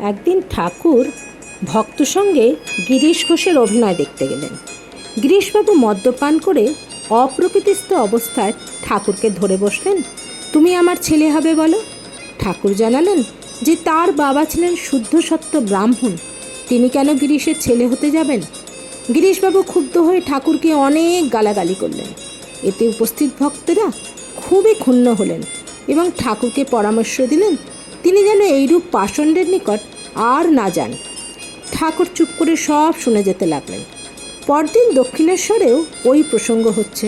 একদিন ঠাকুর ভক্ত সঙ্গে গিরিশ ঘোষের অভিনয় দেখতে গেলেন। গিরিশবাবু মদ্যপান করে অপ্রকৃতিস্থ অবস্থায় ঠাকুরকে ধরে বসলেন। তুমি আমার ছেলে হবে বলো? ঠাকুর জানালেন যে তার বাবা ছিলেন শুদ্ধ সত্য ব্রাহ্মণ। তিনি কেন গিরিশের ছেলে হতে যাবেন? গিরিশবাবু ক্ষুব্ধ হয়ে ঠাকুরকে অনেক গালাগালি করলেন। এতে উপস্থিত ভক্তরা খুবই ক্ষুণ্ণ হলেন এবং ঠাকুরকে পরামর্শ দিলেন তিনি যেন এইরূপ পাষণ্ডের নিকট আর না যান। ঠাকুর চুপ করে সব শুনে যেতে লাগলেন। পরদিন দক্ষিণেশ্বরেও ওই প্রসঙ্গ হচ্ছে।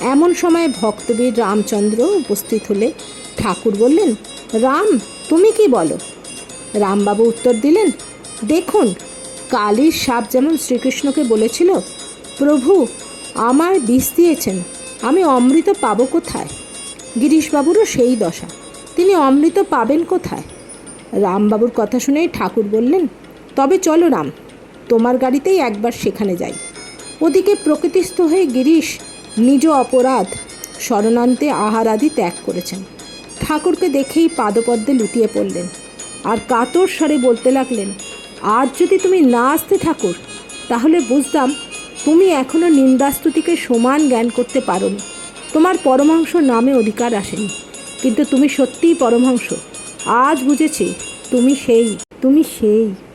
এমন সময় ভক্তবীর রামচন্দ্র উপস্থিত হলে ঠাকুর বললেন, রাম, তুমি কি বলো? রামবাবু উত্তর দিলেন, দেখুন, কালীর সাপ যেমন শ্রীকৃষ্ণকে বলেছিল, প্রভু আমার বিষ দিয়েছেন, আমি অমৃত পাবো কোথায় গিরিশবাবুরও সেই দশা। তিনি অমৃত পাবেন কোথায়? রামবাবুর কথা শুনেই ঠাকুর বললেন, তবে চলো রাম, তোমার গাড়িতেই একবার সেখানে যাই। ওদিকে প্রকৃতিস্থ হয়ে গিরিশ নিজ অপরাধ শরণান্তে আহার আদি ত্যাগ করেছেন। ঠাকুরকে দেখেই পাদপদ্মে লুটিয়ে পড়লেন আর কাতর স্বরে বলতে লাগলেন, আজ যদি তুমি না আসতে ঠাকুর, তাহলে বুঝতাম তুমি এখনও নিন্দাস্তুতিকে সমান জ্ঞান করতে পারোনি। তোমার পরমাংশ নামে অধিকার আসেনি। কিন্তু তুমি সত্যিই পরমহংস। আজ বুঝেছি তুমি সেই তুমি সেই।